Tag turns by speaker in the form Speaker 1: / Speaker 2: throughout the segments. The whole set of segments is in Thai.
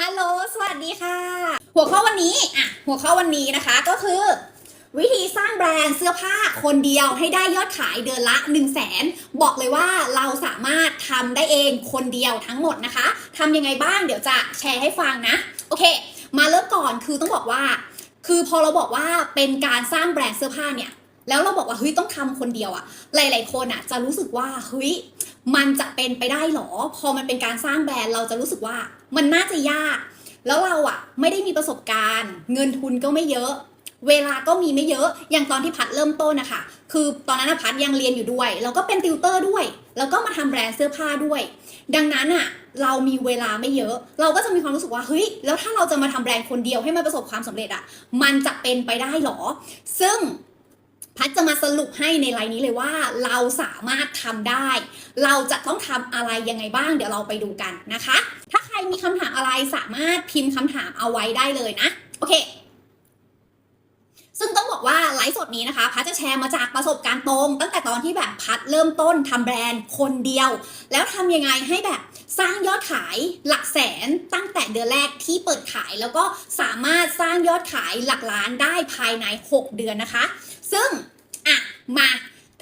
Speaker 1: ฮัลโหล สวัสดีค่ะ หัวข้อวันนี้อะหัวข้อวันนี้นะคะก็คือ วิธีสร้างแบรนด์เสื้อผ้าคนเดียวให้ได้ยอดขายเดือนละ 1 0 0 0 0แสนบอกเลยว่าเราสามารถทำได้เองคนเดียวทั้งหมดนะคะทำยังไงบ้างเดี๋ยวจะแชร์ให้ฟังนะ โอเค มาเริ่มก่อนคือต้องบอกว่า คือพอเราบอกว่าเป็นการสร้างแบรนด์เสื้อผ้าเนี่ยแล้วเราบอกว่าเฮ้ยต้องทำคนเดียวอะหลาย ๆ คนอะจะรู้สึกว่าเฮ้ยมันจะเป็นไปได้หรอ พอมันเป็นการสร้างแบรนด์เราจะรู้สึกว่า มันน่าจะยาก แล้วเราอะไม่ได้มีประสบการณ์ เงินทุนก็ไม่เยอะ เวลาก็มีไม่เยอะ อย่างตอนที่พัดเริ่มต้นนะคะ คือตอนนั้นนะพัดยังเรียนอยู่ด้วย แล้วก็เป็นติวเตอร์ด้วย แล้วก็มาทำแบรนด์เสื้อผ้าด้วย ดังนั้นอะเรามีเวลาไม่เยอะ เราก็จะมีความรู้สึกว่า เฮ้ย แล้วถ้าเราจะมาทำแบรนด์คนเดียวให้มันประสบความสำเร็จอะมันจะเป็นไปได้หรอ ซึ่ง พัดจะมาสรุปให้ในไลน์นี้เลยว่า เราสามารถทำได้ เราจะต้องทำอะไรยังไงบ้าง เดี๋ยวเราไปดูกันนะคะ ถ้าใครมีคำถามอะไรสามารถพิมพ์คำถามเอาไว้ได้เลยนะ โอเค ซึ่งต้องบอกว่าไลฟ์สดนี้นะคะ พัดจะแชร์มาจากประสบการณ์ตรง ตั้งแต่ตอนที่แบบพัดเริ่มต้นทำแบรนด์คนเดียว แล้วทำยังไงให้แบบสร้างยอดขายหลักแสนตั้งแต่เดือนแรกที่เปิดขายแล้วก็สามารถสร้างยอดขายหลักล้านได้ภายใน 6 เดือนนะคะ ซึ่งอะมา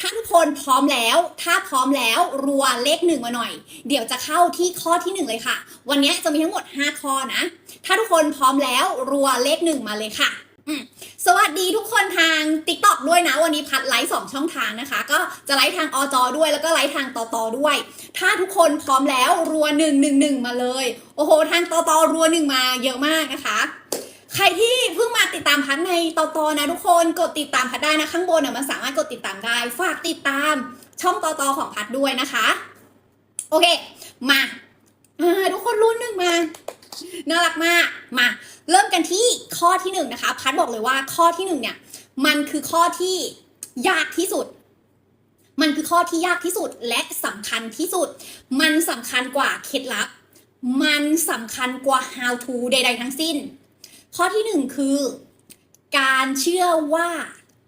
Speaker 1: ถ้าทุกคนพร้อมแล้ว ถ้าพร้อมแล้วรัวเลขหนึ่งมาหน่อย เดี๋ยวจะเข้าที่ข้อที่หนึ่งเลยค่ะ วันนี้จะมีทั้งหมด 5 ข้อนะ ถ้าทุกคนพร้อมแล้วรัวเลขหนึ่งมาเลยค่ะสวัสดีทุกคนทาง TikTok ด้วยนะ วันนี้พัดไลฟ์สองช่องทางนะคะ ก็จะไลฟ์ทางอจอด้วยแล้วก็ไลฟ์ทางตอตอด้วย ถ้าทุกคนพร้อมแล้วรัวหนึ่งหนึ่งหนึ่งมาเลย โอ้โห ทางตอตอรัวหนึ่งมาเยอะมากนะคะ ใครที่เพิ่งมาติดตามพัดในตอตอนะทุกคนกดติดตามพัดได้นะข้างบนน่ะมันสามารถกดติดตามได้ ฝากติดตามช่องตอตอของพัดด้วยนะคะ โอเค มาทุกคนรุ่นหนึ่งมาน่ารักมากมา เริ่มกันที่ข้อที่หนึ่งนะคะ พัดบอกเลยว่าข้อที่หนึ่งเนี่ย มันคือข้อที่ยากที่สุด มันคือข้อที่ยากที่สุดและสำคัญที่สุด มันสำคัญกว่าเคล็ดลับ มันสำคัญกว่า how to ใด ๆ ทั้งสิ้น ข้อที่หนึ่งคือ การเชื่อว่า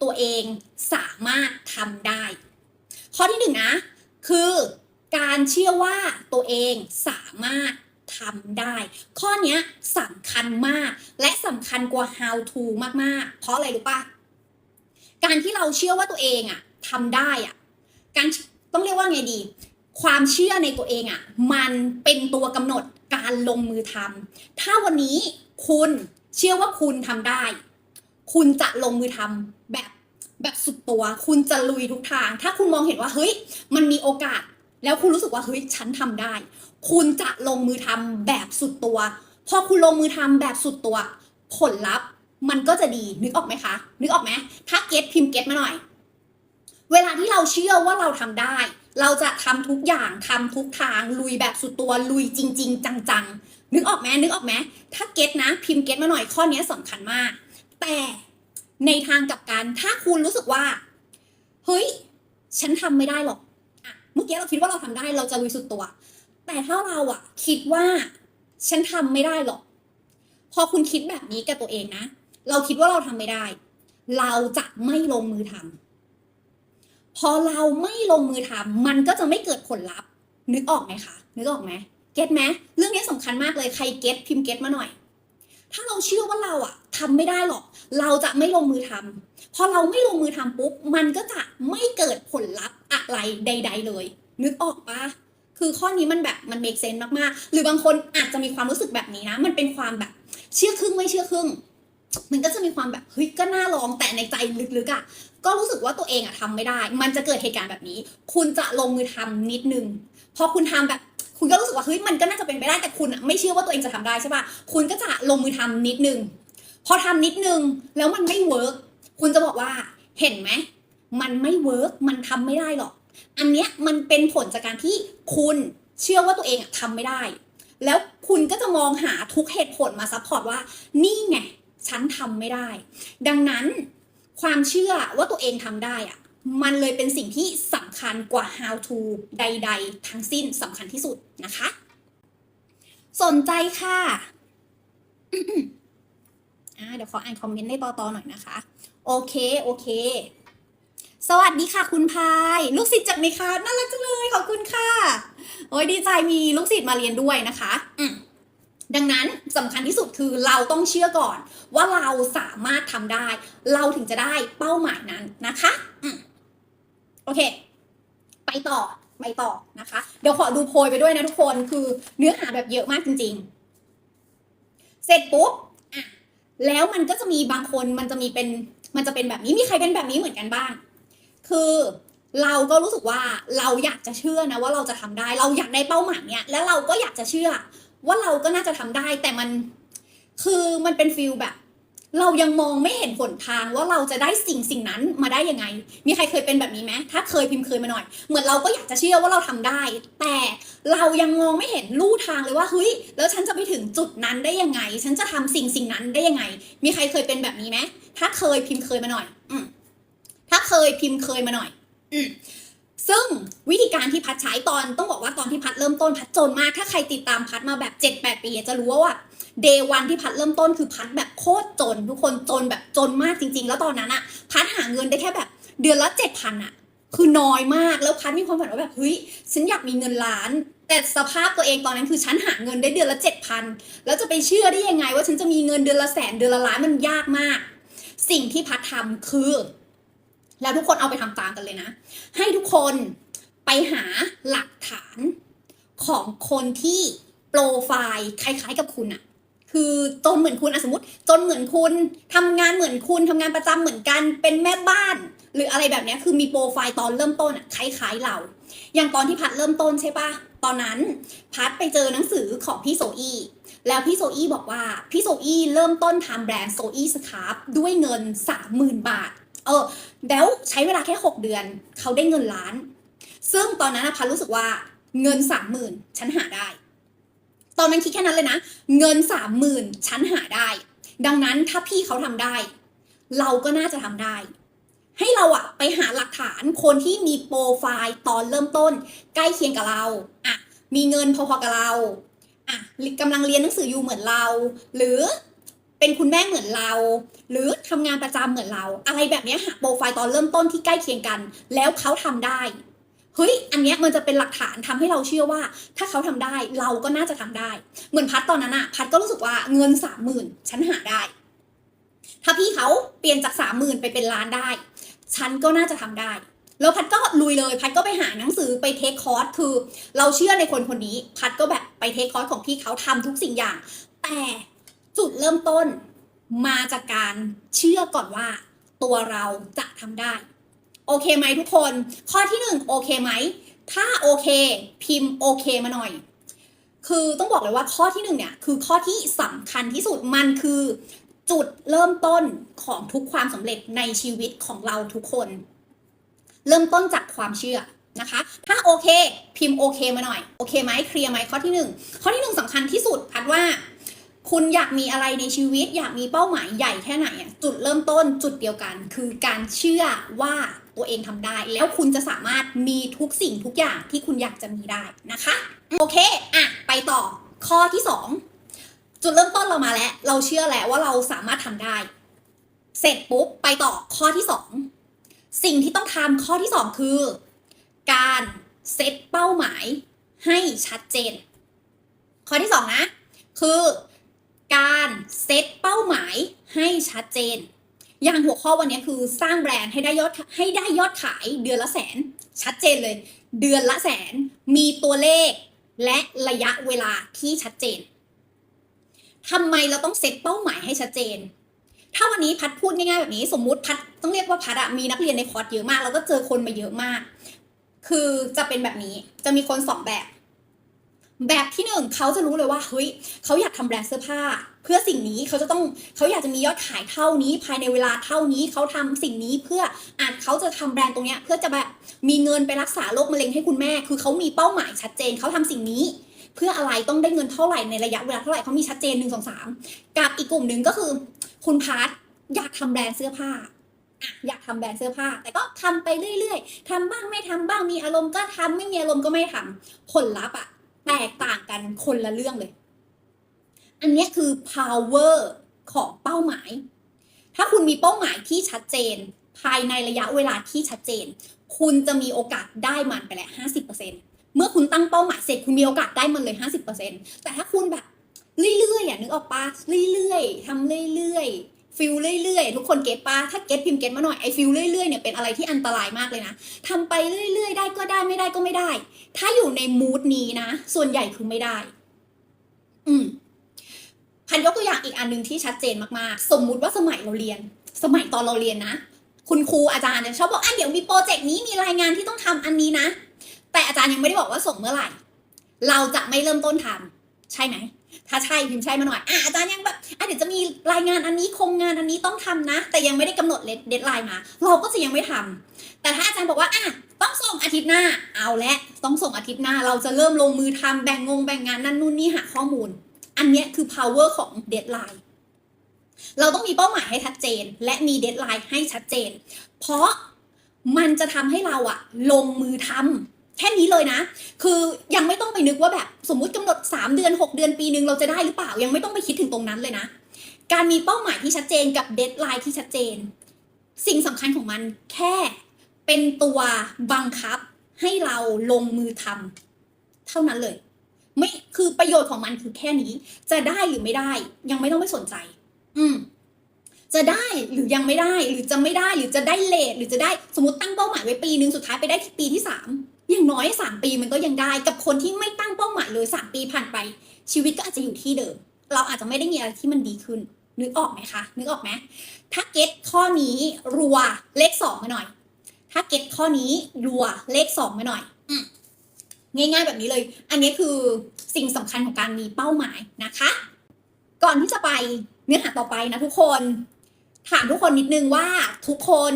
Speaker 1: ตัวเองสามารถทำได้ ข้อที่หนึ่งนะ คือการเชื่อว่าตัวเองสามารถทำได้ ข้อนี้สำคัญมากและสำคัญกว่า how to มาก ๆ เพราะอะไรรู้ปะการที่เราเชื่อว่าตัวเองอะทำได้อะการต้องเรียกว่าไงดี ความเชื่อในตัวเองอะมันเป็นตัวกำหนดการลงมือทำถ้าวันนี้คุณ เชื่อว่าคุณทำได้ คุณจะลงมือทำแบบแบบสุดตัว คุณจะลุยทุกทาง ถ้าคุณมองเห็นว่าเฮ้ย มันมีโอกาส แล้วคุณรู้สึกว่าเฮ้ยฉันทำได้ คุณจะลงมือทำแบบสุดตัว พอคุณลงมือทำแบบสุดตัว ผลลัพธ์มันก็จะดีนึกออกไหมคะ นึกออกไหมถ้าเก็ตพิมพ์เก็ตมาหน่อย เวลาที่เราเชื่อว่าเราทำได้ เราจะทำทุกอย่างทำทุกทาง ลุยแบบสุดตัวลุยจริง ๆ จังๆ นึกออกไหมนึกออกไหมถ้าเก็ตนะ พิมพ์เก็ตมาหน่อยข้อนี้สำคัญมาก แต่ในทางกลับกันถ้าคุณรู้สึกว่า เฮ้ย ฉันทำไม่ได้หรอกอะเมื่อกี้เราคิดว่าเราทำได้เราจะลุยสุดตัว แต่ถ้าเราอะคิดว่าฉันทำไม่ได้หรอก พอคุณคิดแบบนี้กับตัวเองนะ เราคิดว่าเราทำไม่ได้ เราจะไม่ลงมือทำพอเราไม่ลงมือทำมันก็จะไม่เกิดผลลัพธ์ นึกออกไหมคะ นึกออกไหม เก็ตไหมเรื่องนี้สำคัญมากเลยใครเก็ตพิมพ์เก็ตมาหน่อย ถ้าเราเชื่อว่าเราอะทำไม่ได้หรอก เราจะไม่ลงมือทำพอเราไม่ลงมือทำปุ๊บมันก็จะไม่เกิดผลลัพธ์อะไรใด ๆ เลย นึกออกปะคือข้อนี้มันแบบมันเมกเซนมากๆ หรือบางคนอาจจะมีความรู้สึกแบบนี้นะ มันเป็นความแบบ เชื่อครึ่งไม่เชื่อครึ่ง มันก็จะมีความแบบเฮ้ยก็น่าลองแต่ในใจลึกๆอะก็รู้สึกว่าตัวเองอะทำไม่ได้ มันจะเกิดเหตุการณ์แบบนี้ คุณจะลงมือทำนิดนึง พอคุณทำแบบ คุณก็รู้สึกว่าเฮ้ยมันก็น่าจะเป็นไปได้แต่คุณอะไม่เชื่อว่าตัวเองจะทำได้ใช่ปะคุณก็จะลงมือทำนิดนึง พอทำนิดนึงแล้วมันไม่เวิร์กคุณจะบอกว่าเห็นไหมมันไม่เวิร์กมันทำไม่ได้หรอก อันเนี้ยมันเป็นผลจากการที่คุณเชื่อว่าตัวเองอะทำไม่ได้ แล้วคุณก็จะมองหาทุกเหตุผลมาซัพพอร์ตว่า นี่ไงฉันทำไม่ได้ ดังนั้นความเชื่อว่าตัวเองทำได้อะ มันเลยเป็นสิ่งที่สำคัญกว่า how to ใด ๆ ทั้งสิ้นสำคัญที่สุดนะคะ สนใจค่ะเดี๋ยวขออ่านคอมเมนต์ในต่อๆหน่อยนะคะ โอเค โอเค สวัสดีค่ะคุณพาย ลูกศิษย์จากเมคาน่ารักจังเลย ขอบคุณค่ะ โอ้ยดีใจมีลูกศิษย์มาเรียนด้วยนะคะอืดังนั้นสำคัญที่สุดคือเราต้องเชื่อก่อน ว่าเราสามารถทำได้ เราถึงจะได้เป้าหมายนั้นนะคะอื โอเค ไปต่อไปต่อนะคะ เดี๋ยวขอดูโพยไปด้วยนะทุกคนคือเนื้อหาแบบเยอะมากจริง ๆ เสร็จปุ๊บอะแล้วมันก็จะมีบางคนมันจะมีเป็นมันจะเป็นแบบนี้มีใครเป็นแบบนี้เหมือนกันบ้าง คือเราก็รู้สึกว่าเราอยากจะเชื่อนะว่าเราจะทำได้ เราอยากได้เป้าหมายเนี้ยแล้วเราก็อยากจะเชื่อ ว่าเราก็น่าจะทำได้ แต่มันคือมันเป็นฟิลแบบ เรายังมองไม่เห็นหนทางว่าเราจะได้สิ่งสิ่งนั้นมาได้ยังไง มีใครเคยเป็นแบบนี้ไหมถ้าเคยพิมพ์เคยมาหน่อย เหมือนเราก็อยากจะเชื่อว่าเราทำได้ แต่เรายังมองไม่เห็นลู่ทางเลยว่าเฮ้ยแล้วฉันจะไปถึงจุดนั้นได้ยังไง ฉันจะทำสิ่งสิ่งนั้นได้ยังไง มีใครเคยเป็นแบบนี้ไหมถ้าเคยพิมพ์เคยมาหน่อย อืมถ้าเคยพิมพ์เคยมาหน่อย อืมซึ่งวิธีการที่พัดใช้ตอนต้องบอกว่าตอนที่พัดเริ่มต้นพัดจนมาก ถ้าใครติดตามพัดมาแบบ7จแปีจะรู้ว่า เดวันที่พัดเริ่มต้นคือพัดแบบโคตรจน ทุกคนจนแบบจนมากจริง ๆ แล้วตอนนั้นอะพัดหาเงินได้แค่แบบเดือนละเจ็ดพันอะคือน้อยมากแล้วพัดมีความฝันว่าแบบเฮ้ยฉันอยากมีเงินล้าน แต่สภาพตัวเองตอนนั้นคือฉันหาเงินได้เดือนละเจ็ดพันแล้วจะไปเชื่อได้ยังไง ว่าฉันจะมีเงินเดือนละแสนเดือนละล้านมันยากมาก สิ่งที่พัดทำคือ แล้วทุกคนเอาไปทำตามกันเลยนะ ให้ทุกคนไปหาหลักฐานของคนที่โปรไฟล์คล้ายๆกับคุณอะ คือจนเหมือนคุณอะสมมติจนเหมือนคุณทำงานเหมือนคุณทำงานประจำเหมือนกันเป็นแม่บ้าน หรืออะไรแบบนี้คือมีโปรไฟล์ตอนเริ่มต้นอะคล้ายๆเรา อย่างตอนที่พัดเริ่มต้นใช่ปะตอนนั้นพัดไปเจอหนังสือของพี่โซอี้แล้วพี่โซอี้บอกว่าพี่โซอี้เริ่มต้นทำแบรนด์โซอี้สครับด้วยเงิน 30,000 บาท เออแล้วใช้เวลาแค่ 6 เดือน เขาได้เงินล้าน ซึ่งตอนนั้นพันรู้สึกว่าเงินสามหมื่นฉันหาได้ ตอนนั้นคิดแค่นั้นเลยนะ เงินสามหมื่นฉันหาได้ ดังนั้นถ้าพี่เขาทำได้ เราก็น่าจะทำได้ ให้เราอะไปหาหลักฐานคนที่มีโปรไฟล์ตอนเริ่มต้น ใกล้เคียงกับเราอะมีเงินพอๆกับเราอะกำลังเรียนหนังสืออยู่เหมือนเรา หรือเป็นคุณแม่เหมือนเรา หรือทำงานประจำเหมือนเรา อะไรแบบเนี้ยหาโปรไฟล์ตอนเริ่มต้นที่ใกล้เคียงกัน แล้วเขาทำได้ เฮ้ย อันเนี้ยมันจะเป็นหลักฐานทำให้เราเชื่อว่า ถ้าเขาทำได้เราก็น่าจะทำได้ เหมือนพัดตอนนั้นอะพัดก็รู้สึกว่าเงินสามหมื่นฉันหาได้ ถ้าพี่เขาเปลี่ยนจากสามหมื่นไปเป็นล้านได้ ฉันก็น่าจะทำได้ แล้วพัดก็ลุยเลย พัดก็ไปหาหนังสือไปเทคคอร์สคือ เราเชื่อในคนคนนี้ พัดก็แบบไปเทคคอร์สของพี่เขาทำทุกสิ่งอย่าง แต่จุดเริ่มต้นมาจากการเชื่อก่อนว่า ตัวเราจะทำได้ โอเคไหมทุกคน ข้อที่หนึ่งโอเคไหม ถ้าโอเค พิมพ์โอเคมาหน่อย คือต้องบอกเลยว่าข้อที่หนึ่งเนี่ยคือข้อที่สำคัญที่สุดมันคือ จุดเริ่มต้นของทุกความสำเร็จในชีวิตของเราทุกคน เริ่มต้นจากความเชื่อนะคะ ถ้าโอเค พิมพ์โอเคมาหน่อย โอเคไหมเคลียร์ไหมข้อที่หนึ่งข้อที่หนึ่งสำคัญที่สุดพัดว่าคุณอยากมีอะไรในชีวิต อยากมีเป้าหมายใหญ่แค่ไหน จุดเริ่มต้นจุดเดียวกัน คือการเชื่อว่า ตัวเองทำได้ แล้วคุณจะสามารถมีทุกสิ่งทุกอย่างที่คุณอยากจะมีได้นะคะ โอเคอะไปต่อข้อที่สองจุดเริ่มต้นเรามาแล้ว เราเชื่อแล้วว่าเราสามารถทำได้ เสร็จปุ๊บไปต่อข้อที่สองสิ่งที่ต้องทำข้อที่สองคือ การเซตเป้าหมายให้ชัดเจน ข้อที่สองนะ คือการเซตเป้าหมายให้ชัดเจน อย่างหัวข้อวันนี้คือสร้างแบรนด์ให้ได้ยอดให้ได้ยอดขายเดือนละแสน ชัดเจนเลย เดือนละแสนมีตัวเลขและระยะเวลาที่ชัดเจนทำไมเราต้องเซตเป้าหมายให้ชัดเจน ถ้าวันนี้พัดพูดง่ายๆแบบนี้ สมมุติพัดต้องเรียกว่าพัดอะมีนักเรียนในคอร์สเยอะมาก แล้วก็เจอคนมาเยอะมาก คือจะเป็นแบบนี้จะมีคนสองแบบ แบบที่หนึ่งเขาจะรู้เลยว่าเฮ้ยเขาอยากทำแบรนด์เสื้อผ้า เพื่อสิ่งนี้เขาจะต้องเขาอยากจะมียอดขายเท่านี้ ภายในเวลาเท่านี้เขาทำสิ่งนี้เพื่ออาจเขาจะทำแบรนด์ตรงเนี้ยเพื่อจะแบบมีเงินไปรักษาโรคมะเร็งให้คุณแม่ คือเขามีเป้าหมายชัดเจนเขาทำสิ่งนี้ เพื่ออะไรต้องได้เงินเท่าไหร่ในระยะเวลาเท่าไหร่เขามีชัดเจนหนึ่งสองสามกับอีกกลุ่มหนึ่งก็คือ คุณพาร์ทอยากทำแบรนด์เสื้อผ้าอะอยากทำแบรนด์เสื้อผ้า แต่ก็ทำไปเรื่อย ๆทำบ้างไม่ทำบ้างมีอารมณ์ก็ทำไม่มีอารมณ์ก็ไม่ทำผลลัพธ์อะ แตกต่างกันคนละเรื่องเลย อันนี้คือ power ของเป้าหมาย ถ้าคุณมีเป้าหมายที่ชัดเจน ภายในระยะเวลาที่ชัดเจน คุณจะมีโอกาสได้มันไปแล้วห้าสิบเปอร์เซ็นเมื่อคุณตั้งเป้าหมายเสร็จคุณมีโอกาสได้มันเลยห้าสิบเปอร์เซ็นแต่ถ้าคุณแบบเรื่อยๆอะนึกออกปะเรื่อยๆทำเรื่อยๆ ฟิลเรื่อยๆ ทุกคนเก็ตปะถ้าเก็ตพิมพ์เก็ตมาหน่อยไอ้ฟิลเรื่อยๆเนี่ยเป็นอะไรที่อันตรายมากเลยนะทำไปเรื่อยๆ ได้ก็ได้ไม่ได้ก็ไม่ได้ ถ้าอยู่ในมูดนี้นะ ส่วนใหญ่คือไม่ได้ อืมพันยกตัวอย่างอีกอันหนึ่งที่ชัดเจนมากๆ สมมุติว่าสมัยเราเรียน สมัยตอนเราเรียนนะ คุณครูอาจารย์เนี่ยชอบบอกอะเดี๋ยวมีโปรเจกต์นี้มีรายงานที่ต้องทำอันนี้นะแต่อาจารย์ยังไม่ได้บอกว่าส่งเมื่อไหร่ เราจะไม่เริ่มต้นทำใช่ไหม ถ้าใช่พิมพ์ใช่มาหน่อยอะอาจารย์ยังแบบอะเดี๋ยวจะมีรายงานอันนี้โครงงานอันนี้ต้องทำนะ แต่ยังไม่ได้กำหนดเดทไลน์มา เราก็จะยังไม่ทำแต่ถ้าอาจารย์บอกว่าอะต้องส่งอาทิตย์หน้าเอาและต้องส่งอาทิตย์หน้า เราจะเริ่มลงมือทำแบ่งงงแบ่งงานนั่นนู่นนี่หาข้อมูล อันนี้คือ power ของเดทไลน์เราต้องมีเป้าหมายให้ชัดเจน และมีเดทไลน์ให้ชัดเจน เพราะมันจะทำให้เราอะลงมือทำ แค่นี้เลยนะ คือยังไม่ต้องไปนึกว่าแบบสมมุติกำหนด 3 เดือน 6 เดือนปีหนึ่งเราจะได้หรือเปล่า ยังไม่ต้องไปคิดถึงตรงนั้นเลยนะ การมีเป้าหมายที่ชัดเจนกับเดทไลน์ที่ชัดเจน สิ่งสำคัญของมันแค่เป็นตัวบังคับให้เราลงมือทำเท่านั้นเลย ไม่คือประโยชน์ของมันคือแค่นี้ จะได้หรือไม่ได้ ยังไม่ต้องไปสนใจ อืมจะได้หรือยังไม่ได้หรือจะไม่ได้หรือจะได้เลทหรือจะได้สมมติตั้งเป้าหมายไว้ปีหนึ่งสุดท้ายไปได้ปีที่สาม อย่างน้อยสามปีมันก็ยังได้กับคนที่ไม่ตั้งเป้าหมายเลยสามปีผ่านไป ชีวิตก็อาจจะอยู่ที่เดิม เราอาจจะไม่ได้มีอะไรที่มันดีขึ้น นึกออกไหมคะ นึกออกไหมถ้าเก็ตข้อนี้รัวเลขสองมาหน่อย ถ้าเก็ตข้อนี้รัวเลขสองมาหน่อยอืมง่ายๆแบบนี้เลย อันนี้คือสิ่งสำคัญของการมีเป้าหมายนะคะ ก่อนที่จะไปเนื้อหาต่อไปนะทุกคน ถามทุกคนนิดนึงว่าทุกคน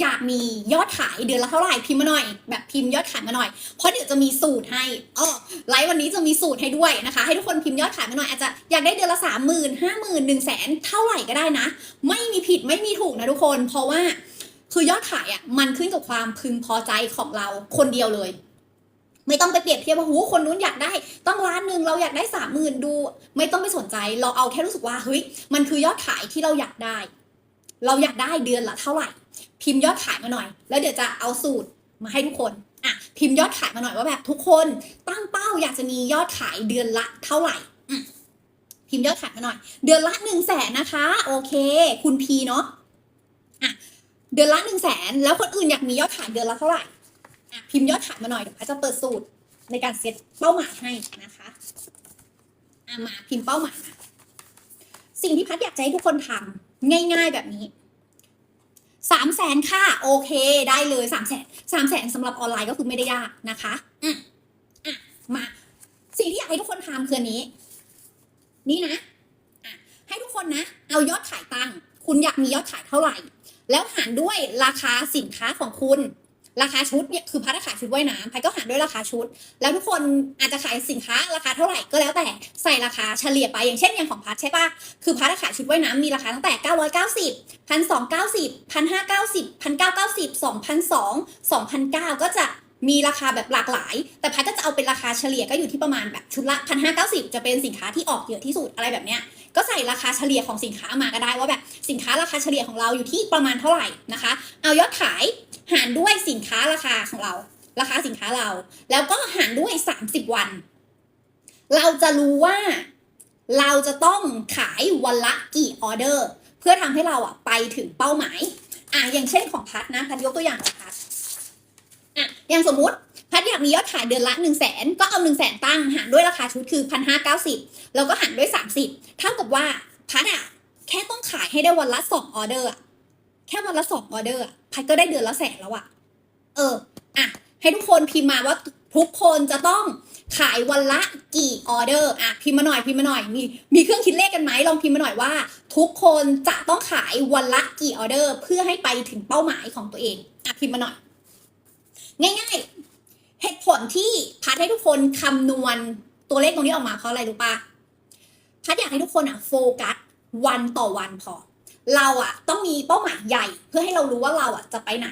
Speaker 1: อยากมียอดขายเดือนละเท่าไหร่พิมพ์มาหน่อย แบบพิมพ์ยอดขายมาหน่อย เพราะเดี๋ยวจะมีสูตรให้อ๋อไลฟ์วันนี้จะมีสูตรให้ด้วยนะคะ ให้ทุกคนพิมพ์ยอดขายมาหน่อยอาจจะอยากได้เดือนละสามหมื่นห้าหมื่นหนึ่งแสนเท่าไหร่ก็ได้นะ ไม่มีผิดไม่มีถูกนะทุกคน เพราะว่าคือยอดขายอะมันขึ้นกับความพึงพอใจของเราคนเดียวเลยไม่ต้องไปเปรียบเทียบว่าหูคนนู้นอยากได้ต้องล้านหนึ่งเราอยากได้สามหมื่นดู ไม่ต้องไปสนใจ เราเอาแค่รู้สึกว่าเฮ้ยมันคือยอดขายที่เราอยากได้ เราอยากได้เดือนละเท่าไหร่ พิมพ์ยอดขายมาหน่อย แล้วเดี๋ยวจะเอาสูตรมาให้ทุกคนอะพิมพ์ยอดขายมาหน่อยว่าแบบทุกคนตั้งเป้าอยากจะมียอดขายเดือนละเท่าไหร่อืพิมพ์ยอดขายมาหน่อย เดือนละหนึ่งแสนนะคะ โอเค คุณพีเนาะอะเดือนละหนึ่งแสนแล้วคนอื่นอยากมียอดขายเดือนละเท่าไหร่อะพิมพ์ยอดขายมาหน่อยเดี๋ยวพัชจะเปิดสูตรในการเซตเป้าหมายให้นะคะอะมาพิมพ์เป้าหมายมาสิ่งที่พัดอยากจะให้ทุกคนทำ ง่าย ๆ แบบนี้สามแสนค่ะ โอเคได้เลยสามแสนสามแสนสำหรับออนไลน์ก็คือไม่ได้ยากนะคะอืมอะมาสิ่งที่อยากให้ทุกคนทำคือนนี้ นี่นะอะให้ทุกคนนะ เอายอดขายตังคุณอยากมียอดขายเท่าไหร่ แล้วหารด้วยราคาสินค้าของคุณ ราคาชุดเนี่ยคือพัดขายชุดว่ายน้ำพัดก็หารด้วยราคาชุด แล้วทุกคนอาจจะขายสินค้าราคาเท่าไหร่ก็แล้วแต่ใส่ราคาเฉลี่ยไปอย่างเช่นอย่างของพัดใช่ปะคือพัดขายชุดว่ายน้ำมีราคาตั้งแต่ 990พันสองเก้าสิบพันห้าเก้าสิบพันเก้าเก้าสิบสองพันสองสองพันเก้าก็จะมีราคาแบบหลากหลาย แต่พัดก็จะเอาเป็นราคาเฉลี่ยก็อยู่ที่ประมาณแบบชุดละพันห้าเก้าสิบจะเป็นสินค้าที่ออกเยอะที่สุดอะไรแบบเนี้ย ก็ใส่ราคาเฉลี่ยของสินค้ามาก็ได้ว่าแบบสินค้าราคาเฉลี่ยของเราอยู่ที่ประมาณเท่าไหร่นะคะ เอายอดขาย หารด้วยสินค้าราคาของเรา ราคาสินค้าเรา แล้วก็หารด้วย 30 วัน เราจะรู้ว่า เราจะต้องขายวันละกี่ออเดอร์ เพื่อทำให้เราอะไปถึงเป้าหมายอะอย่างเช่นของพัดนะพัดยกตัวอย่างของพัดอะอย่างสมมุติพัดอยากมียอดขายเดือนละ1นึ่งแสนก็เอา1นึ่งแสนตั้งหารด้วยราคาชุดคือพันห้าเก้าสิบแล้วก็หารด้วย 30 เท่ากับว่าพัดอะแค่ต้องขายให้ได้วันละสองออเดอร์อะแค่วันละสองออเดอร์อะ พัดก็ได้เดือนละแสนแล้วอะเอออะให้ทุกคนพิมพ์มาว่าทุกคนจะต้องขายวันละกี่ออเดอร์อะพิมพ์มาหน่อยพิมพ์มาหน่อยมีมีเครื่องคิดเลขกันไหมลองพิมพ์มาหน่อยว่า ทุกคนจะต้องขายวันละกี่ออเดอร์ เพื่อให้ไปถึงเป้าหมายของตัวเองอะพิมพ์มาหน่อย ง่ายๆ เหตุผลที่พัดให้ทุกคนคำนวณตัวเลขตรงนี้ออกมาเพราะอะไรรู้ปะพัดอยากให้ทุกคนอะโฟกัสวันต่อวันพอ เราอะต้องมีเป้าหมายใหญ่ เพื่อให้เรารู้ว่าเราอะจะไปไหน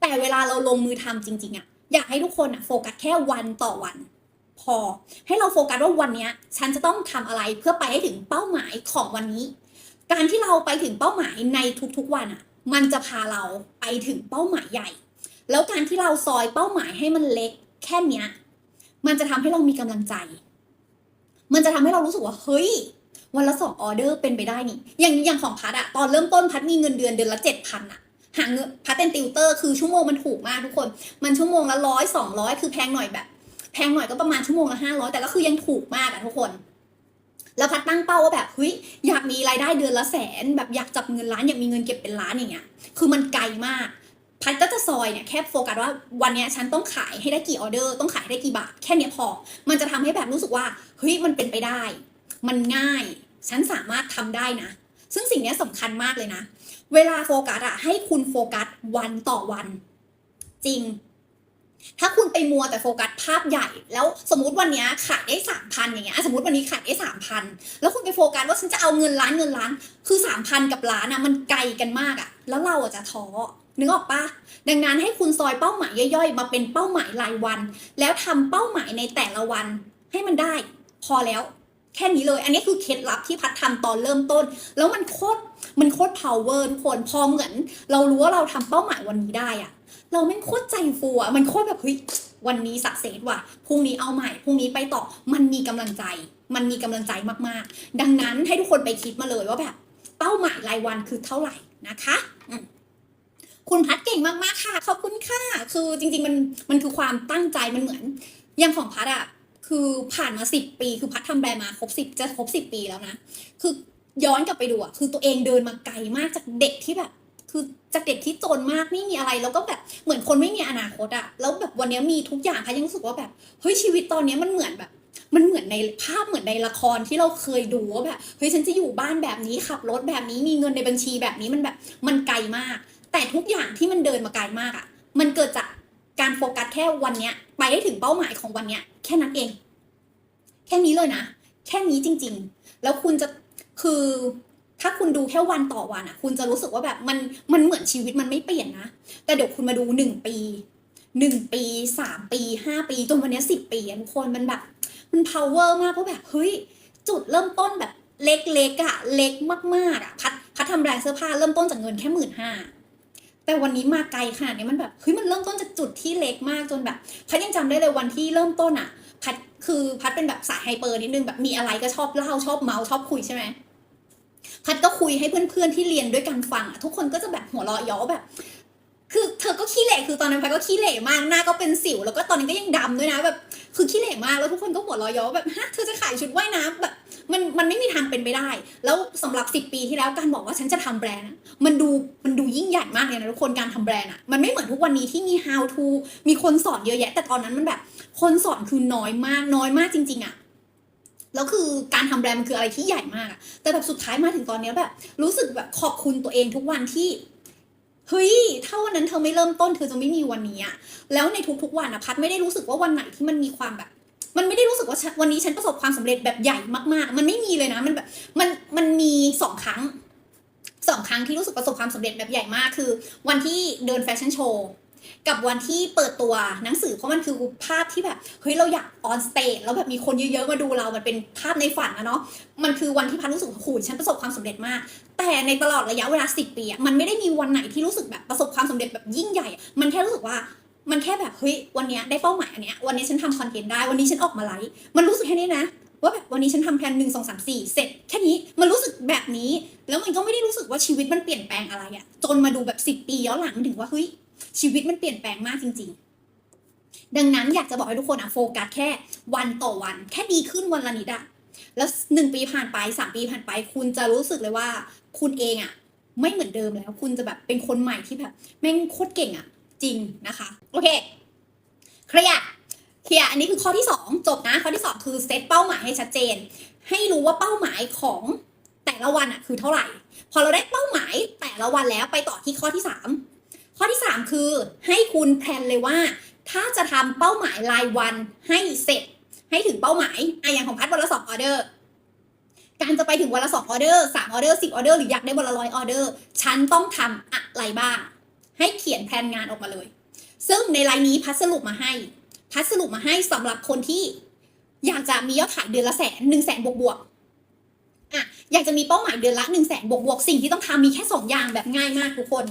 Speaker 1: แต่เวลาเราลงมือทำจริงๆอะอยากให้ทุกคนอะโฟกัสแค่วันต่อวัน พอ ให้เราโฟกัสว่าวันนี้ฉันจะต้องทำอะไรเพื่อไปให้ถึงเป้าหมายของวันนี้ การที่เราไปถึงเป้าหมายในทุกๆวันอะมันจะพาเราไปถึงเป้าหมายใหญ่ แล้วการที่เราซอยเป้าหมายให้มันเล็กแค่เนี้ย มันจะทำให้เรามีกำลังใจ มันจะทำให้เรารู้สึกว่าเฮ้ย วันละสองออเดอร์เป็นไปได้นี่อย่างอย่างของพัดอะตอนเริ่มต้นพัดมีเงินเดือนเดือนละเจ็ดพันอะหาเงินพัดเป็นติวเตอร์คือชั่วโมงมันถูกมากทุกคน มันชั่วโมงละร้อยสองร้อยคือแพงหน่อยแบบ แพงหน่อยก็ประมาณชั่วโมงละห้าร้อยแต่ก็คือยังถูกมากอะทุกคนแล้วพัดตั้งเป้าว่าแบบเฮ้ยอยากมีรายได้เดือนละแสน แบบอยากจับเงินล้านอยากมีเงินเก็บเป็นล้านอย่างเงี้ยคือมันไกลมาก พัดก็จะซอยเนี่ยแค่โฟกัสว่าวันเนี้ยฉันต้องขายให้ได้กี่ออเดอร์ต้องขายได้กี่บาทแค่นี้พอ มันจะทำให้แบบรู้สึกว่าเฮ้ยมันเป็นไปได้ มันง่าย ฉันสามารถทำได้นะ ซึ่งสิ่งนี้ยสำคัญมากเลยนะ เวลาโฟกัสอะให้คุณโฟกัสวันต่อวัน จริง ถ้าคุณไปมัวแต่โฟกัสภาพใหญ่ แล้วสมมติวันนี้ขายได้สามพันอย่างเงี้ยสมมติวันนี้ขายได้สามพันแล้วคุณไปโฟกัสว่าฉันจะเอาเงินล้านเงินล้าน คือสามพันกับล้านอะมันไกลกันมากอะแล้วเราอะจะท้อนึกออกปะดังนั้นให้คุณซอยเป้าหมายย่อยๆ มาเป็นเป้าหมายรายวัน แล้วทำเป้าหมายในแต่ละวันให้มันได้ พอแล้ว แค่นี้เลย อันนี้คือเคล็ดลับที่พัดทำตอนเริ่มต้น แล้วมันโคตรมันโคตร power ทุกคนพอเหมือน เรารู้ว่าเราทำเป้าหมายวันนี้ได้อะเราแม่โคตรใจฟูอะมันโคตรแบบเฮ้ยวันนี้สักเซสว่ะพรุ่งนี้เอาใหม่พรุ่งนี้ไปต่อมันมีกำลังใจ มันมีกำลังใจมากๆ ดังนั้นให้ทุกคนไปคิดมาเลยว่าแบบ เป้าหมายรายวันคือเท่าไหร่นะคะอืมคุณพัดเก่งมากๆค่ะขอบคุณค่ะคือจริง ๆ มันมันคือความตั้งใจมันเหมือนอย่างของพัดอะ คือผ่านมาสิบปี คือพัดทำแบรนด์มาครบสิบจะครบสิบปีแล้วนะ คือย้อนกลับไปดูอะคือตัวเองเดินมาไกลมากจากเด็กที่แบบ คือจากเด็กที่จนมากไม่มีอะไรแล้วก็แบบเหมือนคนไม่มีอนาคตอะแล้วแบบวันนี้มีทุกอย่างพัดยังรู้สึกว่าแบบเฮ้ยชีวิตตอนนี้มันเหมือนแบบ มันเหมือนในภาพเหมือนในละครที่เราเคยดูว่าแบบเฮ้ยฉันจะอยู่บ้านแบบนี้ขับรถแบบนี้มีเงินในบัญชีแบบนี้มันแบบมันไกลมาก แต่ทุกอย่างที่มันเดินมาไกลมากอะมันเกิดจากการโฟกัสแค่วันเนี้ยไปให้ถึงเป้าหมายของวันเนี้ย แค่นั้นเอง แค่นี้เลยนะ แค่นี้จริง ๆ แล้วคุณจะคือถ้าคุณดูแค่วันต่อวันอะคุณจะรู้สึกว่าแบบมันมันเหมือนชีวิตมันไม่เปลี่ยนนะ แต่เดี๋ยวคุณมาดูหนึ่งปีหนึ่งปีสามปีห้าปีจนวันนี้สิบปีทุกคนมันแบบ มัน power มากเพราะแบบเฮ้ยจุดเริ่มต้นแบบเล็กๆอะเล็กมากๆอะพัดพัดทำแบรนด์เสื้อผ้าเริ่มต้นจากเงินแค่หมื่นห้า แต่วันนี้มาไกลขนาดนี้มันแบบเฮ้ยมันเริ่มต้นจากจุดที่เล็กมากจนแบบพัดยังจำได้เลยวันที่เริ่มต้นอะพัดคือพัดเป็นแบบสายไฮเปอร์นิดนึงแบบมีอะไรก็ชอบเล่าชอบเมาชอบคุยใช่ไหมพัดก็คุยให้เพื่อนๆที่เรียนด้วยกันฟังอะทุกคนก็จะแบบหัวเราะย้อแบบ คือเธอก็ขี้เหร่คือตอนนั้นพัดก็ขี้เหร่มากหน้าก็เป็นสิว แล้วก็ตอนนั้นก็ยังดำด้วยนะแบบ คือขี้เหร่มากแล้วทุกคนก็หัวเราะย้อแบบฮะเธอจะขายชุดว่ายน้ำแบบ มันมันไม่มีทางเป็นไปได้ แล้วสำหรับสิปีที่แล้วการบอกว่าฉันจะทำแบรนด์มันดูมันดูยิ่งใหญ่มากเลยนะทุกคนการทำแบรนด์อะมันไม่เหมือนทุกวันนี้ที่มี how to มีคนสอนเยอะแยะ แต่ตอนนั้นมันแบบคนสอนคือน้อยมากน้อยมากจริง ๆอะแล้วคือการทำแบรนด์มันคืออะไรที่ใหญ่มากแต่แบบสุดท้ายมาถึงตอนนี้แบบ รู้สึกแบบขอบคุณตัวเองทุกวันที่เฮ้ยถ้าวันนั้นเธอไม่เริ่มต้นเธอจะไม่มีวันนี้อะแล้วในทุกๆวันอะพัดไม่ได้รู้สึกว่าวันไหนที่มันมีความแบบ มันไม่ได้รู้สึกว่าวันนี้ฉันประสบความสำเร็จแบบใหญ่มากๆ มันไม่มีเลยนะ มันแบบมันมันมีสองครั้งสองครั้งที่รู้สึกประสบความสำเร็จแบบใหญ่มากคือ วันที่เดินแฟชั่นโชว์กับวันที่เปิดตัวหนังสือเพราะมันคือภาพที่แบบเฮ้ยเราอยากออนสเตจแล้วแบบมีคนเยอะๆมาดูเรา มันเป็นภาพในฝันนะเนาะมันคือวันที่พัดรู้สึกโอ้ฉันประสบความสำเร็จมาก แต่ในตลอดระยะเวลาสิบปีมันไม่ได้มีวันไหนที่รู้สึกแบบประสบความสำเร็จแบบยิ่งใหญ่ มันแค่รู้สึกว่า มันแค่แบบเฮ้ยวันนี้ได้เป้าหมายอันเนี้ยวันนี้ฉันทำคอนเทนต์ได้วันนี้ฉันออกมาไลฟ์มันรู้สึกแค่นี้นะว่าแบบวันนี้ฉันทำแพลนหนึ่งสองสามสี่เสร็จแค่นี้มันรู้สึกแบบนี้ แล้วมันก็ไม่ได้รู้สึกว่าชีวิตมันเปลี่ยนแปลงอะไรอะจนมาดูแบบสิบปีย้อนหลังถึงว่าเฮ้ยชีวิตมันเปลี่ยนแปลงมากจริง ๆ ดังนั้นอยากจะบอกให้ทุกคนอะโฟกัสแค่วันต่อวัน แค่ดีขึ้นวันละนิดอะแล้วหนึ่งปีผ่านไปสามปีผ่านไป คุณจะรู้สึกเลยว่า คุณเองอะไม่เหมือนเดิมแล้ว คุณจะแบบเป็นคนใหม่ที่แบบแม่งโคตรเก่งอะ จริงนะคะ โอเค เคลียร์เคลียร์อันนี้คือข้อที่สองจบนะ ข้อที่สองคือเซตเป้าหมายให้ชัดเจน ให้รู้ว่าเป้าหมายของแต่ละวันอะคือเท่าไหร่ พอเราได้เป้าหมายแต่ละวันแล้วไปต่อที่ข้อที่สามข้อที่สามคือให้คุณแพลนเลยว่า ถ้าจะทำเป้าหมายรายวันให้เสร็จ ให้ถึงเป้าหมายออย่างของพัดวันละสองออเดอร์การจะไปถึงวันละสองออเดอร์สามออเดอร์สิบออเดอร์หรืออยากได้วันละร้อยออเดอร์ ฉันต้องทำอะไรบ้าง ให้เขียนแผนงานออกมาเลย ซึ่งในไลน์นี้พัสรุปมาให้ พัสรุปมาให้สำหรับคนที่อยากจะมียอดขายเดือนละแสนหนึ่งแสนบวกบวกๆอะอยากจะมีเป้าหมายเดือนละหนึ่งแสนบวกบวกๆสิ่งที่ต้องทำมีแค่สองอย่างแบบง่ายมากทุกคน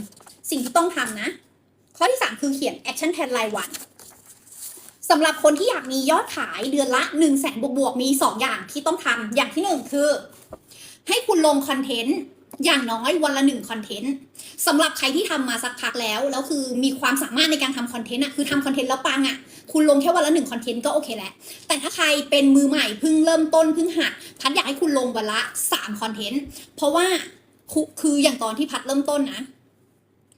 Speaker 1: สิ่งที่ต้องทำนะ ข้อที่สามคือเขียน action plan รายวันสำหรับคนที่อยากมียอดขายเดือนละ1นึ่งแสนบวกๆมี 2 อย่างที่ต้องทำอย่างที่หนึ่งคือ ให้คุณลงคอนเทนต์ อย่างน้อยวันละหนึ่งคอนเทนต์สำหรับใครที่ทำมาสักพักแล้ว แล้วคือมีความสามารถในการทำคอนเทนต์อะคือทำคอนเทนต์แล้วปังอะคุณลงแค่วันละหนึ่งคอนเทนต์ก็โอเคแล้วแต่ถ้าใครเป็นมือใหม่เพิ่งเริ่มต้นเพิ่งหัดพัดอยากให้คุณลงวันละสามคอนเทนต์เพราะว่าคืออย่างตอนที่พัดเริ่มต้นนะ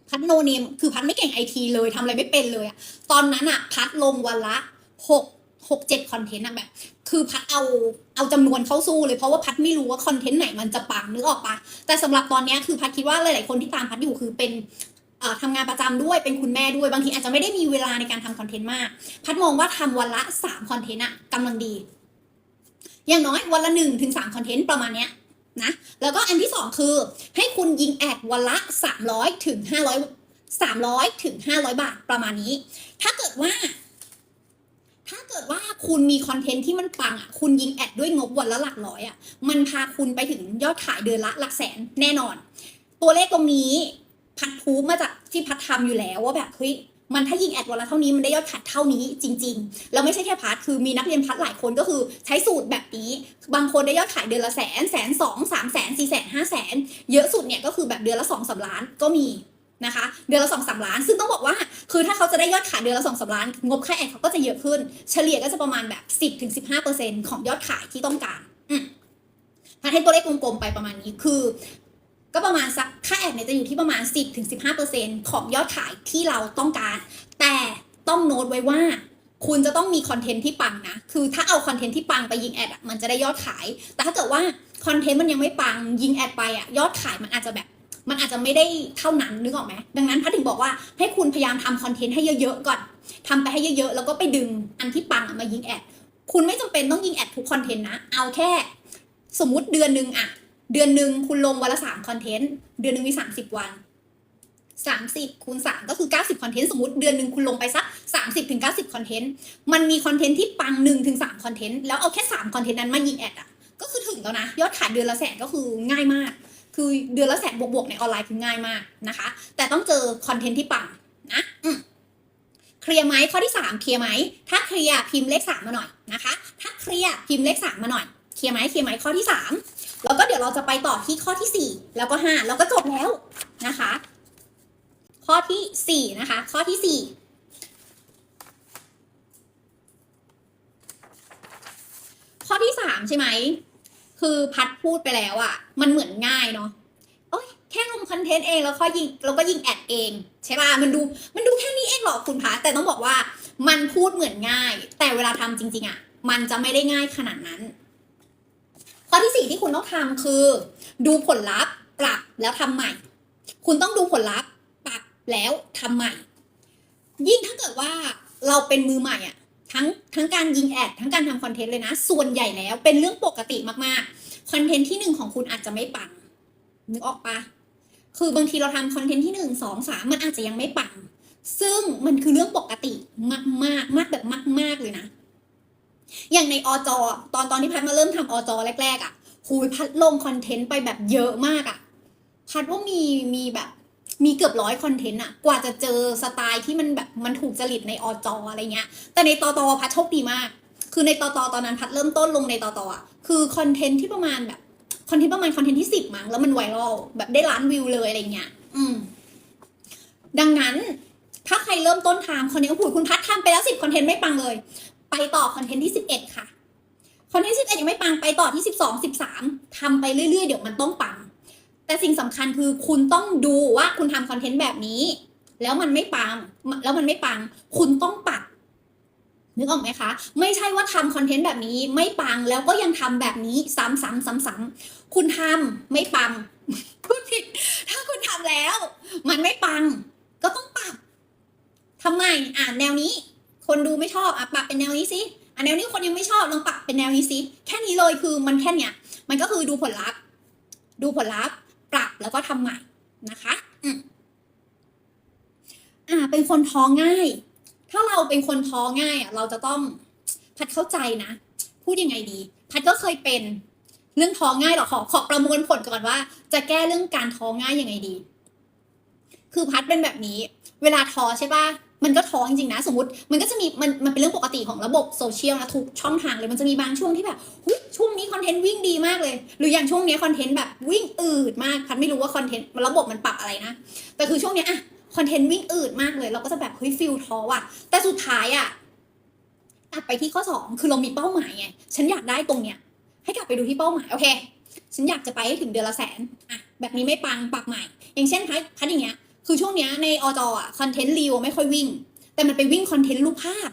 Speaker 1: พัดโนเนมคือพัดไม่เก่งไอทีเลยทำอะไรไม่เป็นเลยอะตอนนั้นอะพัดลงวันละหกหกเจ็ดคอนเทนต์อะแบบ คือพัดเอาเอาจำนวนเข้าสู้เลยเพราะว่าพัดไม่รู้ว่าคอนเทนต์ไหนมันจะปังนึกออกปะแต่สำหรับตอนนี้คือพัดคิดว่าหลาย ๆ คนที่ตามพัดอยู่คือเป็นเอ่อทำงานประจำด้วยเป็นคุณแม่ด้วยบางทีอาจจะไม่ได้มีเวลาในการทำคอนเทนต์มาก พัดมองว่าทำวันละสามคอนเทนต์อะกำลังดี อย่างน้อยวันละหนึ่งถึงสามคอนเทนต์ประมาณเนี้ยนะแล้วก็อันที่สองคือ ให้คุณยิงแอดวันละ300ถึง500 300ถึง500บาทประมาณนี้ ถ้าเกิดว่า ถ้าเกิดว่าคุณมีคอนเทนต์ที่มันปังอะคุณยิงแอดด้วยงบวันละหลักร้อยอะมันพาคุณไปถึงยอดขายเดือนละหลักแสนแน่นอน ตัวเลขตรงนี้พัดพูมาจากที่พัดทำอยู่แล้วว่าแบบเฮ้ยมันถ้ายิงแอดวันละเท่านี้มันได้ยอดขายเท่านี้จริงๆ แล้วไม่ใช่แค่พัดคือมีนักเรียนพัดหลายคนก็คือใช้สูตรแบบนี้ บางคนได้ยอดขายเดือนละแสนแสนสองสามแสนสี่แสนห้าแสนเยอะสุดเนี่ยก็คือแบบเดือนละสองสามล้านก็มี นะคะ เดือนละสองสามล้าน ซึ่งต้องบอกว่า คือถ้าเขาจะได้ยอดขายเดือนละสองสามล้าน งบค่าแอดเขาก็จะเยอะขึ้น เฉลี่ยก็จะประมาณแบบสิบถึงสิบห้าเปอร์เซ็นของยอดขายที่ต้องการอืมให้ตัวเลขกลมๆไปประมาณนี้คือ ก็ประมาณสักค่าแอดเนี่ยจะอยู่ที่ประมาณ 10ถึง15ของยอดขายที่เราต้องการ แต่ต้องโน้ตไว้ว่าคุณจะต้องมีคอนเทนต์ที่ปังนะ คือถ้าเอาคอนเทนต์ที่ปังไปยิงแอดอะมันจะได้ยอดขาย แต่ถ้าเกิดว่าคอนเทนต์มันยังไม่ปังยิงแอดไปอะยอดขายมันอาจจะแบบ มันอาจจะไม่ได้เท่านั้นนึกออกไหมดังนั้นพัดถึงบอกว่าให้คุณพยายามทำคอนเทนต์ให้เยอะๆก่อนทำไปให้เยอะๆ แล้วก็ไปดึงอันที่ปังมายิงแอด คุณไม่จำเป็นต้องยิงแอดทุกคอนเทนต์นะ เอาแค่สมมุติเดือนหนึ่งอะเดือนหนึ่งคุณลงวันละสามคอนเทนต์ เดือนหนึ่งมีสามสิบวันสามสิบคูณสามก็คือเก้าสิบคอนเทนต์สมมติเดือนหนึ่งคุณลงไปสักสามสิบถึงเก้าสิบคอนเทนต์ มันมีคอนเทนต์ที่ปังหนึ่งถึงสามคอนเทนต์ แล้วเอาแค่สามคอนเทนต์นั้นมายิงแอดอะก็คือถึงแล้วนะ ยอดขายเดือนละแสนก็คือง่ายมาก คือเดือนละแสนบวกๆในออนไลน์คือง่ายมากนะคะ แต่ต้องเจอคอนเทนต์ที่ปังนะเคลียร์ไหมข้อที่สามเคลียร์ไหมถ้าเคลียร์พิมพ์เลขสามมาหน่อยนะคะ ถ้าเคลียร์พิมพ์เลขสามมาหน่อยเคลียร์ไหมเคลียร์ไหมข้อที่สามแล้วก็เดี๋ยวเราจะไปต่อที่ข้อที่ 4 แล้วก็ 5 แล้วก็จบแล้วนะคะ ข้อทีสี่4 นะคะ ข้อที่ 4ข้อที่ 3 ใช่ไหม คือพัดพูดไปแล้วอะ่ะมันเหมือนง่ายเนาะโอ้ยแค่ลงคอนเทนต์เองแล้วก็ยิงแล้วก็ยิงแอดเองใช่ป่ะมันดูมันดูแค่นี้เองหรอคุณพัดแต่ต้องบอกว่ามันพูดเหมือนง่าย แต่เวลาทำจริง ๆอะ่ะมันจะไม่ได้ง่ายขนาดนั้น ข้อที่สี่ที่คุณต้องทำคือ ดูผลลัพธ์ปรับแล้วทำใหม่ คุณต้องดูผลลัพธ์ปรับแล้วทำใหม่ ยิ่งถ้าเกิดว่าเราเป็นมือใหม่อะ ทั้งทั้งการยิงแอดทั้งการทำคอนเทนต์เลยนะ ส่วนใหญ่แล้วเป็นเรื่องปกติมากๆคอนเทนต์ที่หนึ่งของคุณอาจจะไม่ปังนึกออกปะคือบางทีเราทำคอนเทนต์ที่หนึ่งสองสามมันอาจจะยังไม่ปัง ซึ่งมันคือเรื่องปกติมากๆมากแบบมาก ๆเลยนะ อย่างในอจอตอนตอนที่พัดมาเริ่มทำอจอแรกๆอะหูยพัดลงคอนเทนต์ไปแบบเยอะมากอะพัดว่ามีมีแบบ มีเกือบร้อยคอนเทนต์อะกว่าจะเจอสไตล์ที่มันแบบมันถูกจริตในอจออะไรเงี้ย แต่ในตอตอพัดโชคดีมาก คือในตอตอตอนนั้นพัดเริ่มต้นลงในตอตออะคือคอนเทนต์ที่ประมาณแบบคอนเทนต์ประมาณคอนเทนต์ที่สิบมั้งแล้วมันไวรัลแบบได้ล้านวิวเลยอะไรเงี้ย อืม ดังนั้น ถ้าใครเริ่มต้นทำคอนเทนต์โอ้โหคุณพัดทำไปแล้วสิบคอนเทนต์ไม่ปังเลย ไปต่อคอนเทนต์ที่11ค่ะคอนเทนต์11ยังไม่ปังไปต่อที่12 13ทำไปเรื่อยๆเดี๋ยวมันต้องปัง แต่สิ่งสำคัญคือคุณต้องดูว่าคุณทำคอนเทนต์แบบนี้ แล้วมันไม่ปัง แล้วมันไม่ปัง คุณต้องปรับนึกออกไหมคะ ไม่ใช่ว่าทำคอนเทนต์แบบนี้ไม่ปังแล้วก็ยังทำแบบนี้ซ้ำๆซ้ำๆคุณทำไม่ปังพูดผิดถ้าคุณทำแล้ว มันไม่ปัง ก็ต้องปรับทำไมอ่านแนวนี้ คนดูไม่ชอบอะปรับเป็นแนวนี้สิอะแนวนี้คนยังไม่ชอบลองปรับเป็นแนวนี้สิแค่นี้เลยคือมันแค่เนี้ยมันก็คือดูผลลัพธ์ ดูผลลัพธ์ ปรับแล้วก็ทำใหม่นะคะอืมอ่าเป็นคนท้อง่าย ถ้าเราเป็นคนท้อง่ายอะเราจะต้องพัดเข้าใจนะ พูดยังไงดี พัดก็เคยเป็นเรื่องท้อง่ายหรอขอขอประมวลผลก่อนว่า จะแก้เรื่องการท้อง่ายยังไงดี คือพัดเป็นแบบนี้ เวลาท้อใช่ป่ะ มันก็ท้อจริงๆนะสมมติมันก็จะมีมันมันเป็นเรื่องปกติของระบบโซเชียลนะทุกช่องทางเลยมันจะมีบางช่วงที่แบบช่วงนี้คอนเทนต์วิ่งดีมากเลย หรืออย่างช่วงนี้คอนเทนต์แบบวิ่งอืดมากพัดไม่รู้ว่าคอนเทนต์ระบบมันปรับอะไรนะ แต่คือช่วงนี้อะคอนเทนต์วิ่งอืดมากเลยเราก็จะแบบเฮ้ยฟิลท้อว่ะแต่สุดท้ายอะกลับไปที่ข้อสองคือเรามีเป้าหมายไงฉันอยากได้ตรงเนี้ยให้กลับไปดูที่เป้าหมายโอเค ฉันอยากจะไปให้ถึงเดือนละแสนอะแบบนี้ไม่ปังปรับใหม่ อย่างเช่นพัดพัดอย่างเงี้ย คือช่วงเนี้ยในอจอะคอนเทนต์รีวไม่ค่อยวิ่ง แต่มันไปวิ่งคอนเทนต์รูปภาพ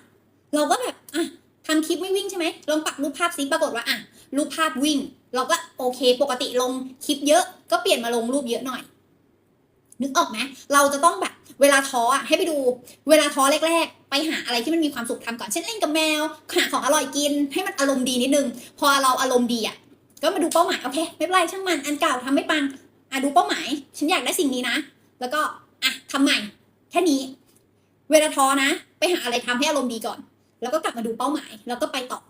Speaker 1: เราก็แบบอะทำคลิปไม่วิ่งใช่ไหมลองปักรูปภาพซิปรากฏว่าอะรูปภาพวิ่ง เราก็โอเค ปกติลงคลิปเยอะ ก็เปลี่ยนมาลงรูปเยอะหน่อย นึกออกไหมเราจะต้องแบบเวลาท้ออะให้ไปดูเวลาท้อแรก ๆ ไปหาอะไรที่มันมีความสุขทำก่อนเช่นเล่นกับแมวหาของอร่อยกิน ให้มันอารมณ์ดีนิดนึง พอเราอารมณ์ดีอะก็มาดูเป้าหมายโอเคไม่เป็นไรช่างมันอันเก่าทำไม่ปังอะดูเป้าหมาย ฉันอยากได้สิ่งนี้นะ แล้วก็ ทำใหม่ แค่นี้ เวลาท้อนะ ไปหาอะไรทำให้อารมณ์ดีก่อน แล้วก็กลับมาดูเป้าหมาย แล้วก็ไปต่อ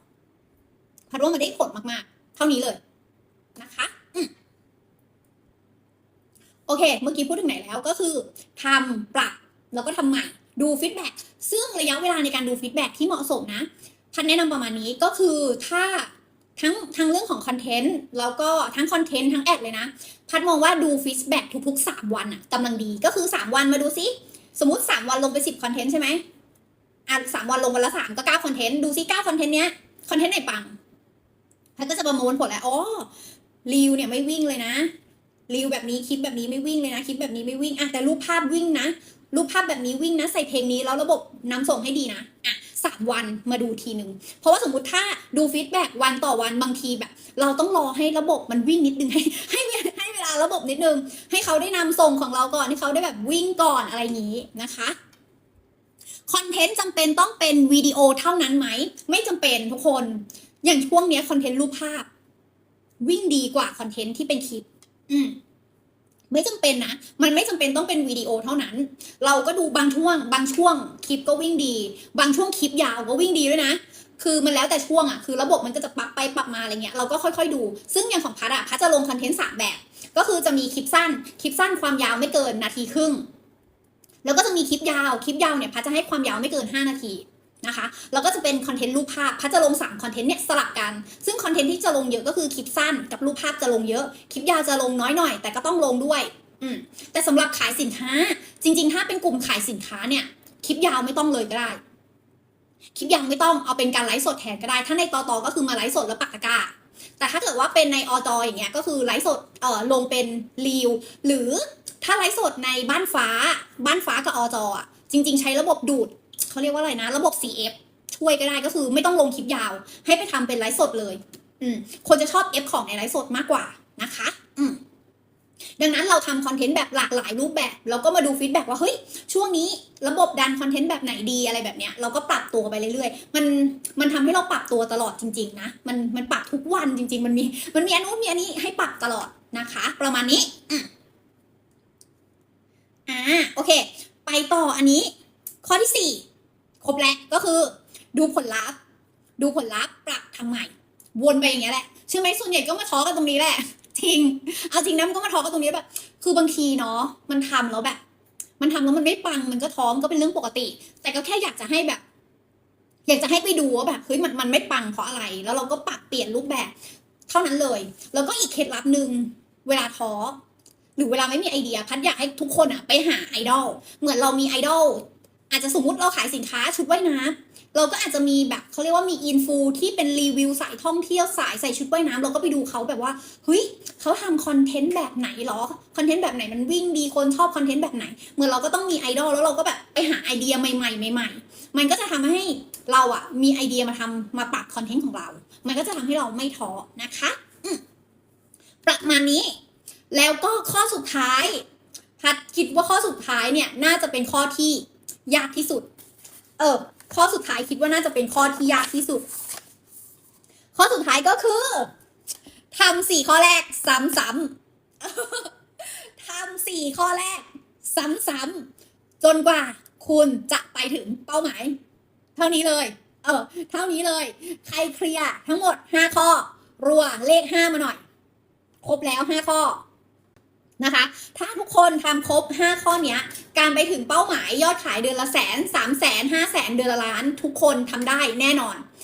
Speaker 1: พัดว่ามันได้ผลมากๆ เท่านี้เลยนะคะอืมโอเค เมื่อกี้พูดถึงไหนแล้วก็คือทำปรับแล้วก็ทำใหม่ดูฟีดแบ็กซึ่งระยะเวลาในการดูฟีดแบ็กที่เหมาะสมนะพัดแนะนำประมาณนี้ก็คือถ้า ทั้งทั้งเรื่องของคอนเทนต์แล้วก็ทั้งคอนเทนต์ทั้งแอดเลยนะ พัดมองว่าดูฟีดแบ็กทุกๆ 3 วันอะกำลังดีก็คือ 3 วันมาดูซิสมมติ 3 วันลงไป 10 คอนเทนต์ใช่ไหมอะสามวันลงวันละสามก็เก้าคอนเทนต์ดูซิเก้าคอนเทนต์เนี้ยคอนเทนต์ไหนปังพัดก็จะประมวลผลแล้วอ๋อรีวเนี่ยไม่วิ่งเลยนะรีวแบบนี้คลิปแบบนี้ไม่วิ่งเลยนะคลิปแบบนี้ไม่วิ่งอะแต่รูปภาพวิ่งนะรูปภาพแบบนี้วิ่งนะใส่เพลงนี้แล้วระบบนำส่งให้ดีนะอะ สามวันมาดูทีหนึ่งเพราะว่าสมมติถ้าดูฟีดแบ็กวันต่อวันบางทีแบบ เราต้องรอให้ระบบมันวิ่งนิดนึงให้ให้ให้เวลาระบบนิดนึง ให้เขาได้นำส่งของเราก่อนให้เขาได้แบบวิ่งก่อนอะไรอย่างนี้นะคะคอนเทนต์จำเป็นต้องเป็นวิดีโอเท่านั้นไหม ไม่จำเป็นทุกคน อย่างช่วงนี้คอนเทนต์รูปภาพ วิ่งดีกว่าคอนเทนต์ที่เป็นคลิป อืม ไม่จำเป็นนะ มันไม่จำเป็นต้องเป็นวิดีโอเท่านั้น เราก็ดูบางช่วง บางช่วงคลิปก็วิ่งดี บางช่วงคลิปยาวก็วิ่งดีด้วยนะ คือมันแล้วแต่ช่วงอะคือระบบมันก็จะปรับไปปรับมาอะไรเงี้ย เราก็ค่อยๆดู ซึ่งอย่างของพัดอะพัดจะลงคอนเทนต์สามแบบ ก็คือจะมีคลิปสั้น คลิปสั้นความยาวไม่เกินนาทีครึ่ง แล้วก็จะมีคลิปยาว คลิปยาวเนี่ยพัดจะให้ความยาวไม่เกิน 5 นาที นะคะแล้วก็จะเป็นคอนเทนต์รูปภาพพัดจะลง3คอนเทนต์เนี่ยสลับกัน ซึ่งคอนเทนต์ที่จะลงเยอะก็คือคลิปสั้นกับรูปภาพจะลงเยอะ คลิปยาวจะลงน้อยหน่อย แต่ก็ต้องลงด้วยอืมแต่สำหรับขายสินค้า จริง ๆ ถ้าเป็นกลุ่มขายสินค้าเนี่ยคลิปยาวไม่ต้องเลยก็ได้ คลิปยาวไม่ต้องเอาเป็นการไลฟ์สดแทนก็ได้ ถ้าในตอตอก็คือมาไลฟ์สดแล้วปักตะกาแต่ถ้าเกิดว่าเป็นในอจออย่างเงี้ยก็คือไลฟ์สดเอ่อลงเป็นรีวหรือถ้าไลฟ์สดในบ้านฟ้า บ้านฟ้ากับอจอจริง ๆ ใช้ระบบดูด เขาเรียกว่าอะไรนะ ระบบ CF ช่วยก็ได้ก็คือไม่ต้องลงคลิปยาว ให้ไปทำเป็นไลฟ์สดเลย อืมคนจะชอบ F ของในไลฟ์สดมากกว่านะคะ อืมดังนั้นเราทำคอนเทนต์แบบหลากหลายรูปแบบแล้วก็มาดูฟีดแบ็ว่าเฮ้ยช่วงนี้ระบบดันคอนเทนต์แบบไหนดีอะไรแบบเนี้ยเราก็ปรับตัวไปเรื่อยๆ มันมันทำให้เราปรับตัวตลอดจริง ๆ นะ มันมันปรับทุกวันจริง ๆ มันมีมันมีอันนู้นมีอันนี้ให้ปรับตลอดนะคะ ประมาณนี้อ่าโอเค ไปต่ออันนี้ ข้อที่สี่ครบแล้วก็คือ ดูผลลัพธ์ ดูผลลัพธ์ปรับทำใหม่ วนไปอย่างเงี้ยแหละเชื่อไหมส่วนใหญ่ก็มาท้อกันตรงนี้แหละจริงเอาจริงนะมันก็มาท้อกันตรงนี้แบบ คือบางทีเนาะมันทำแล้วแบบ มันทำแล้วมันไม่ปังมันก็ท้อมก็เป็นเรื่องปกติ แต่ก็แค่อยากจะให้แบบอยากจะให้ไปดูว่าแบบเฮ้ยมันมันไม่ปังเพราะอะไร แล้วเราก็ปรับเปลี่ยนรูปแบบ เท่านั้นเลย แล้วก็อีกเคล็ดลับหนึ่งเวลาท้อหรือเวลาไม่มีไอเดีย พัดอยากให้ทุกคนอะไปหาไอดอลเหมือนเรามีไอดอล อาจจะสมมติเราขายสินค้าชุดว่ายน้ำเราก็อาจจะมีแบบเขาเรียกว่ามีอินฟูที่เป็นรีวิวสายท่องเที่ยวสายใส่ชุดว่ายน้ำเราก็ไปดูเขาแบบว่าเฮ้ยเขาทำคอนเทนต์แบบไหนหรอคอนเทนต์แบบไหนมันวิ่งดีคนชอบคอนเทนต์แบบไหนเหมือนเราก็ต้องมีไอดอลแล้วเราก็แบบไปหาไอเดียใหม่ๆใหม่ๆมันก็จะทำให้เราอะมีไอเดียมาทำมาปรับคอนเทนต์ของเรา มันก็จะทำให้เราไม่ท้อนะคะประมาณนี้ แล้วก็ข้อสุดท้ายพัดคิดว่าข้อสุดท้ายเนี่ยน่าจะเป็นข้อที่ ยากที่สุด เออ ข้อสุดท้ายคิดว่าน่าจะเป็นข้อที่ยากที่สุด ข้อสุดท้ายก็คือทำสี่ข้อแรกซ้ำๆทำสี่ข้อแรก ซ้ำๆจนกว่าคุณจะไปถึงเป้าหมาย เท่านี้เลย เออ เท่านี้เลย ใครเคลียร์ทั้งหมดห้าข้อ รัวเลขห้ามาหน่อย ครบแล้วห้าข้อ นะคะ ถ้าทุกคนทำครบ 5 ข้อเนี้ยการไปถึงเป้าหมายยอดขายเดือนละแสนสามแสนห้าแสนเดือนละล้าน ทุกคนทำได้แน่นอน